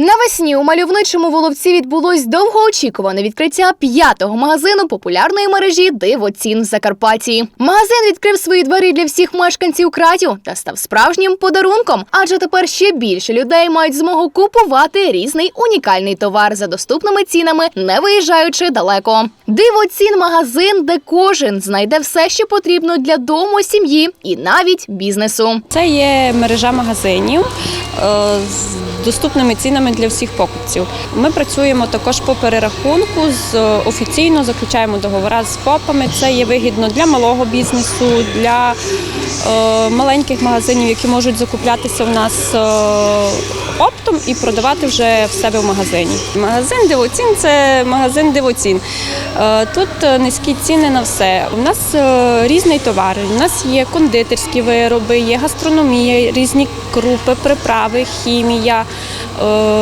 Навесні у мальовничому Воловці відбулось довгоочікуване відкриття п'ятого магазину популярної мережі Диво цін в Закарпатті. Магазин відкрив свої двері для всіх мешканців краю та став справжнім подарунком, адже тепер ще більше людей мають змогу купувати різний унікальний товар за доступними цінами, не виїжджаючи далеко. Диво цін магазин, де кожен знайде все, що потрібно для дому, сім'ї і навіть бізнесу. Це є мережа магазинів е, з доступними цінами для всіх покупців. Ми працюємо також по перерахунку з офіційно заключаємо договори з ФОПами. Це є вигідно для малого бізнесу, для е, маленьких магазинів, які можуть закуплятися в нас е, оптом і продавати вже в себе в магазині. Магазин Дивоцін це магазин Дивоцін. Е, Тут е, низькі ціни на все. У нас е, різний товар. У нас є кондитерські вироби, є гастрономія, різні крупи, приправи, хімія.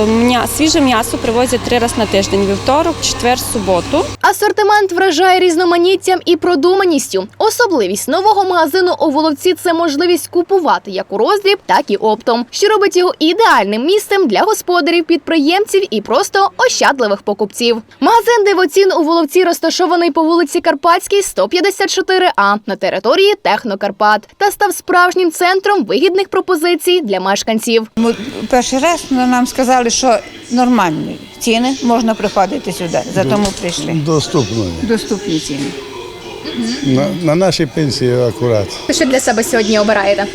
М'я- Свіже м'ясо привозять три рази на тиждень: вівторок, четвер, суботу. Асортимент вражає різноманіттям і продуманістю. Особливість нового магазину у Воловці це можливість купувати як у роздріб, так і оптом, що робить його ідеальним місцем для господарів, підприємців і просто ощадливих покупців. Магазин дивоцін у Воловці розташований по вулиці Карпатській, 154А на території Технокарпат та став справжнім центром вигідних пропозицій для мешканців. Ми перший раз ну, нам сказали, що нормальні ціни, можна приходити сюди. За тому прийшли. Доступно. Доступні ціни. На, на нашій пенсії акурат. Що для себе сьогодні обираєте?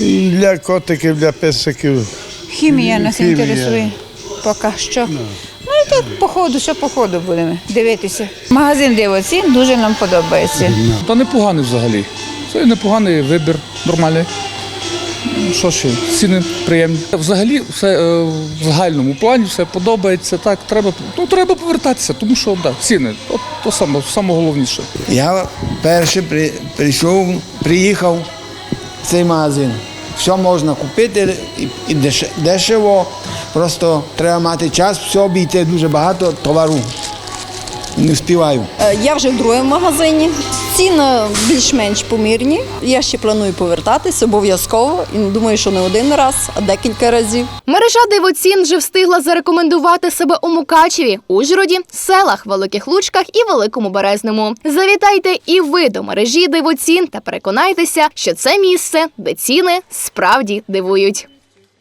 І Для котиків, для песиків. Хімія нас Хімія. інтересує поки що. Ну і так по ходу, що по ходу будемо дивитися. Магазин дивоцін дуже нам подобається. Та непоганий взагалі. Це непоганий вибір, нормальний. Що ще, ціни приємні. Взагалі, все е, в загальному плані все подобається. Так, треба, ну, треба повертатися, тому що да, ціни, от то саме, саме головніше. Я перший при, прийшов, приїхав в цей магазин. Все можна купити і, і деш- дешево. Просто треба мати час, все обійти дуже багато товару. Не встигаю. Е, Я вже в другому магазині. Ціни більш-менш помірні. Я ще планую повертатись обов'язково. І думаю, що не один раз, а декілька разів. Мережа дивоцін вже встигла зарекомендувати себе у Мукачеві, Ужгороді, селах, Великих Лучках і Великому Березному. Завітайте і ви до мережі дивоцін та переконайтеся, що це місце, де ціни справді дивують.